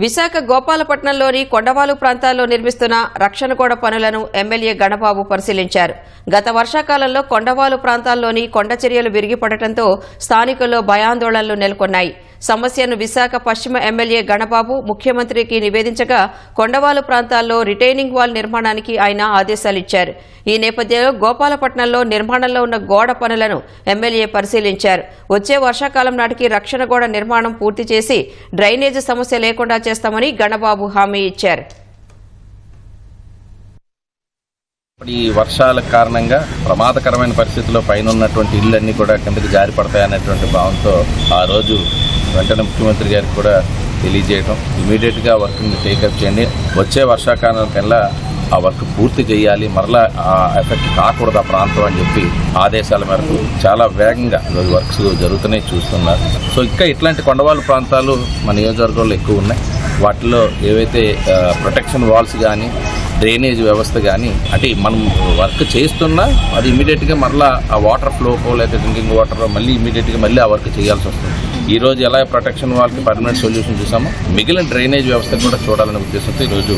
విశాఖ గోపాలపట్నంలోని కొండవాలు ప్రాంతాల్లో నిర్మిస్తున్న రక్షణ గోడ పనులను ఎమ్మెల్యే గణబాబు పరిశీలించారు. గత వర్షాకాలంలో కొండవాలు ప్రాంతాల్లోని కొండ చర్యలు విరిగిపడటంతో స్థానికుల్లో భయాందోళనలు నెలకొన్నాయి. సమస్యను విశాఖ పశ్చిమ ఎమ్మెల్యే గణబాబు ముఖ్యమంత్రికి నివేదించగా కొండవాలు ప్రాంతాల్లో రిటైనింగ్ వాల్ నిర్మాణానికి ఆయన ఆదేశాలిచ్చారు. ఈ నేపథ్యంలో గోపాలపట్నంలో నిర్మాణంలో ఉన్న గోడ పనులను ఎమ్మెల్యే పరిశీలించారు. వచ్చే వర్షాకాలం నాటికి రక్షణ గోడ నిర్మాణం పూర్తి చేసి డ్రైనేజీ సమస్య లేకుండా చేస్తామని గణబాబు హామీ ఇచ్చారు. ఈ వర్షాల కారణంగా ప్రమాదకరమైన పరిస్థితుల్లో పైన ఉన్నటువంటి ఇళ్ళన్నీ కూడా కిందకి జారి పడతాయనేటువంటి భావంతో ఆ రోజు వెంటనే ముఖ్యమంత్రి గారికి కూడా తెలియజేయడం ఇమీడియట్గా వర్క్ని టేకప్ చేయండి. వచ్చే వర్షాకాలం కల్లా ఆ వర్క్ పూర్తి చేయాలి. మరలా ఆ ఎఫెక్ట్ కాకూడదు ఆ ప్రాంతం అని చెప్పి ఆదేశాల మేరకు చాలా వేగంగా ఈరోజు వర్క్స్ జరుగుతున్నాయి చూస్తున్నారు. సో ఇంకా ఇట్లాంటి కొండవాళ్ళ ప్రాంతాలు మన నియోజకవర్గంలో ఎక్కువ ఉన్నాయి. వాటిలో ఏవైతే ప్రొటెక్షన్ వాల్స్ కానీ డ్రైనేజ్ వ్యవస్థ కానీ అంటే మనం వర్క్ చేస్తున్నా అది ఇమీడియట్గా మరలా ఆ వాటర్ ఫ్లోకో లేకపోతే డ్రింకింగ్ వాటర్ మళ్ళీ ఇమీడియట్గా మళ్ళీ ఆ వర్క్ చేయాల్సి వస్తుంది. ఈ రోజు ఎలా ప్రొటెక్షన్ వాళ్ళకి పర్మనెంట్ సొల్యూషన్ చూసామో మిగిలిన డ్రైనేజ్ వ్యవస్థ కూడా చూడాలనే ఉద్దేశంతో ఈరోజు